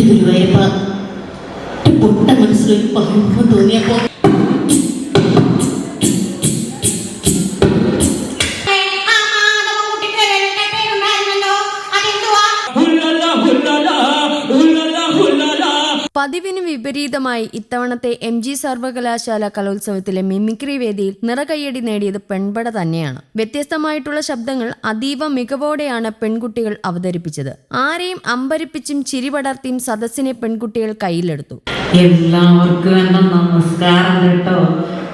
ഗുരുവായൂരപ്പ പൊട്ട മനസ്സിലൊരു പഴമ്പ് തോന്നിയപ്പോ പതിവിന് വിപരീതമായി ഇത്തവണത്തെ എം ജി സർവകലാശാല കലോത്സവത്തിലെ മിമിക്രി വേദിയിൽ നിറകയ്യടി നേടിയത് പെൺപട തന്നെയാണ്. വ്യത്യസ്തമായിട്ടുള്ള ശബ്ദങ്ങൾ അതീവ മികവോടെയാണ് പെൺകുട്ടികൾ അവതരിപ്പിച്ചത്. ആരെയും അമ്പരിപ്പിച്ചും ചിരിപടർത്തിയും സദസ്സിനെ പെൺകുട്ടികൾ കയ്യിലെടുത്തു. എല്ലാവർക്കും നമസ്കാരം കേട്ടോ.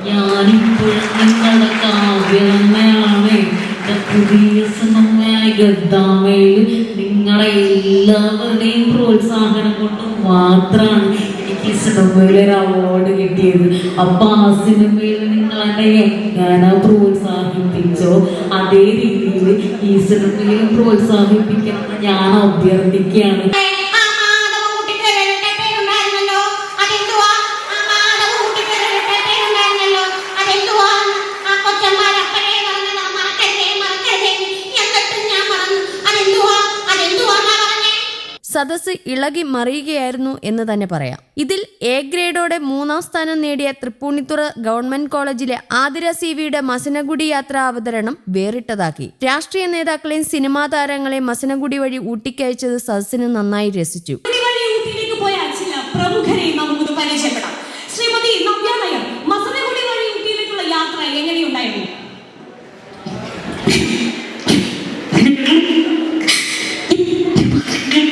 ഞാനിപ്പോഴും നിങ്ങളുടെ പുതിയ ഗദ്ദാമയിൽ നിങ്ങളെ എല്ലാവരുടെയും പ്രോത്സാഹനം കൊണ്ട് മാത്രമാണ് എനിക്ക് സിനിമയിൽ അവാർഡ് കിട്ടിയത്. അപ്പൊ ആ സിനിമയിൽ നിങ്ങൾ എന്നെ എങ്ങനെ പ്രോത്സാഹിപ്പിച്ചോ? അതേ രീതിയിൽ ഈ സിനിമയിലും പ്രോത്സാഹിപ്പിക്കണം ഞാൻ അഭ്യർത്ഥിക്കുകയാണ്. സദസ്സ് ഇളകി മറിയുകയായിരുന്നു എന്ന് തന്നെ പറയാം. ഇതിൽ എ ഗ്രേഡോടെ മൂന്നാം സ്ഥാനം നേടിയ തൃപ്പൂണിത്തുറ ഗവൺമെന്റ് കോളേജിലെ ആതിര സി വിയുടെ മസനഗുഡി യാത്രാ അവതരണം വേറിട്ടതാക്കി. രാഷ്ട്രീയ നേതാക്കളെയും സിനിമാ താരങ്ങളെയും മസനഗുഡി വഴി ഊട്ടിക്കയച്ചത് സദസ്സിന് നന്നായി രസിച്ചു. നമുക്കൊന്ന് പരിചയപ്പെടാം. ശ്രീമതി നവ്യ നായർ മസനഗുഡി വഴി ഊട്ടിയിലേക്കുള്ള യാത്ര എങ്ങനെയുണ്ടായിരുന്നു?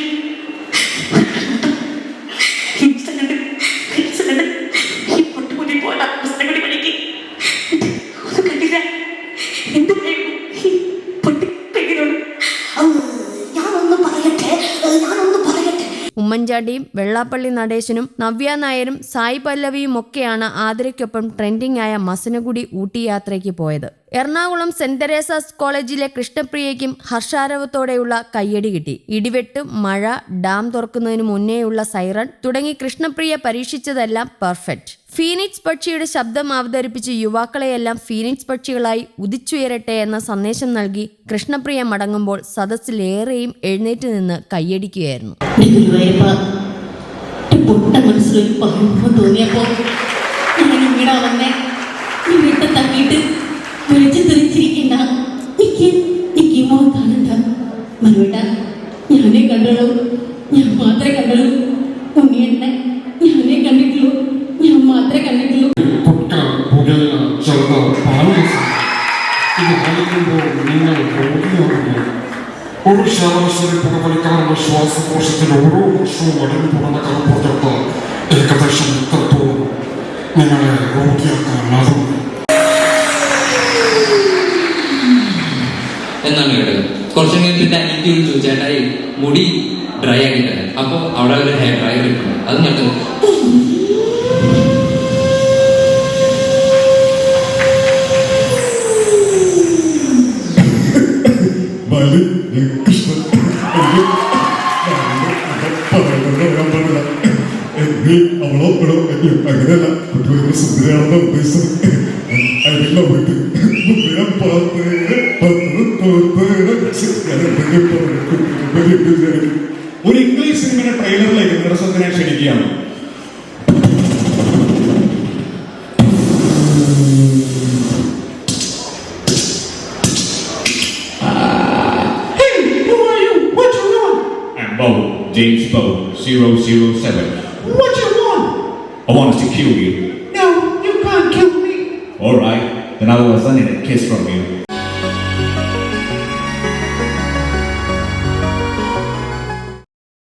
ഉമ്മൻചാണ്ടിയും വെള്ളാപ്പള്ളി നടേശനും നവ്യ നായരും സായി പല്ലവിയും ഒക്കെയാണ് ആതിരയ്ക്കൊപ്പം ട്രെൻഡിംഗ് ആയ മസനഗുഡി ഊട്ടി യാത്രയ്ക്ക് പോയത്. എറണാകുളം സെന്റ് തെരേസാസ് കോളേജിലെ കൃഷ്ണപ്രിയയ്ക്കും ഹർഷാരവത്തോടെയുള്ള കയ്യടി കിട്ടി. ഇടിവെട്ട് മഴ ഡാം തുറക്കുന്നതിനു മുന്നേയുള്ള സൈറൺ തുടങ്ങി കൃഷ്ണപ്രിയ പരീക്ഷിച്ചതെല്ലാം പെർഫെക്റ്റ്. ഫീനിക്സ് പക്ഷിയുടെ ശബ്ദം അവതരിപ്പിച്ച് യുവാക്കളെയെല്ലാം ഫീനിക്സ് പക്ഷികളായി ഉദിച്ചുയരട്ടെ എന്ന സന്ദേശം നൽകി കൃഷ്ണപ്രിയ മടങ്ങുമ്പോൾ സദസ്സിലേറെയും എഴുന്നേറ്റ് നിന്ന് കൈയടിക്കുകയായിരുന്നു. ഞാനേ പൊട്ട നിങ്ങൾ രോഗിയാകുന്നു ഒരു ശവശരി പുകവലിക്കാനുള്ള ശ്വാസകോശത്തിൽ ഓരോ വർഷവും അടിഞ്ഞു പോകുന്ന കറുപ്പുറത്ത് ഏകദേശം ഇത്രത്തോളം നിങ്ങളെ രോഗിയാക്കാനാകും എന്നാണ് കേട്ടത് കുറച്ച് കഴിഞ്ഞിട്ട് അനിയത്തി വിളിച്ചു ചേട്ടായി മുടി ഡ്രൈ ആക്കി അപ്പോൾ അവിടെ ഒരു ഹെയർ ഡ്രൈ കിട്ടും അത് നട്ടു അവളോ പെടോ അങ്ങനെയല്ല കുട്ടി ഭയങ്കര സുന്ദരിയാണെന്ന് ഉദ്ദേശിച്ചത് അതിനുള്ള വീട്ടിൽ ഒരു ഇംഗ്ലീഷ് സിനിമയുടെ ട്രെയിലറിലേക്ക് നിങ്ങളുടെ ഞാൻ ക്ഷണിക്കുകയാണ്. Want? James Bo, 007. What you want? I wanted to kill you. No, you can't kill me. Alright, then I was need a kiss from you.